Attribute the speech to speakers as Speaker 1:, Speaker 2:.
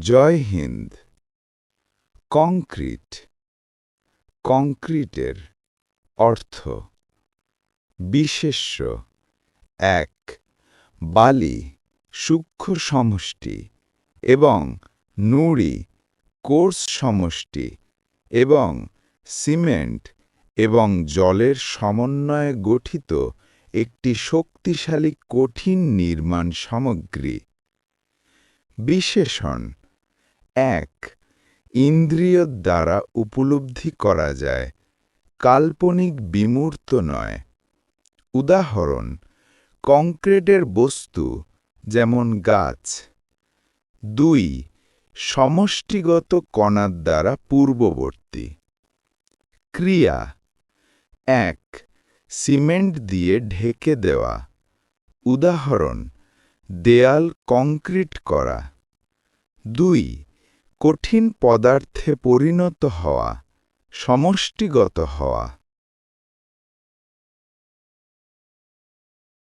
Speaker 1: জয় Hind. Concrete. কংক্রিটের অর্থ বিশেষ্য। এক, বালি, সূক্ষ্ম সমষ্টি এবং নুড়ি, কোর্স সমষ্টি এবং সিমেন্ট এবং জলের সমন্বয়ে গঠিত একটি শক্তিশালী কঠিন নির্মাণ সামগ্রী। বিশেষণ এক, ইন্দ্রিয় দ্বারা উপলব্ধি করা যায়, কাল্পনিক বিমূর্ত নয়। উদাহরণ, কংক্রিটের বস্তু, যেমন গাছ। দুই, সমষ্টিগত কণার দ্বারা পূর্ববর্তী। ক্রিয়া, এক, সিমেন্ট দিয়ে ঢেকে দেওয়া। উদাহরণ, দেয়াল কংক্রিট করা। দুই কঠিন পদার্থে পরিণত হওয়া সমষ্টিগত হওয়া।